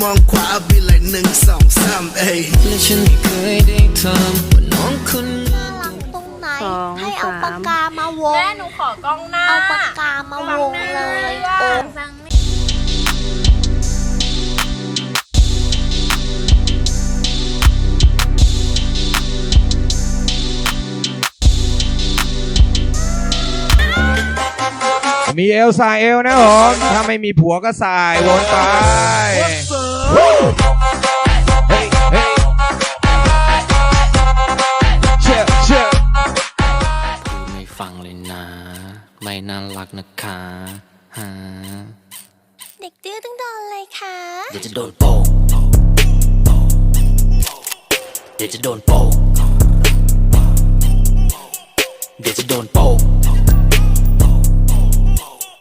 มองขวาบีไลหนึ่งสองสามเอ้ยและฉันไม่เคยได้ทำว่าน้องคนน่ารักตรงไหนให้เอาปากกามาวง แม่หนูขอกล้องหน้าเอาปากกามาวงเลยโอ้มีเอลสายเอลนะผมถ้าไม่มีผัวก็สายวนไป ฟังเลยนะ ไม่น่ารักนะคะฮะเด็กดื้อต้องโดนเลยค่ะ เดี๋ยวจะโดนโปงเดี๋ยวจะโดนโปงเดี๋ยวจะโดนโปง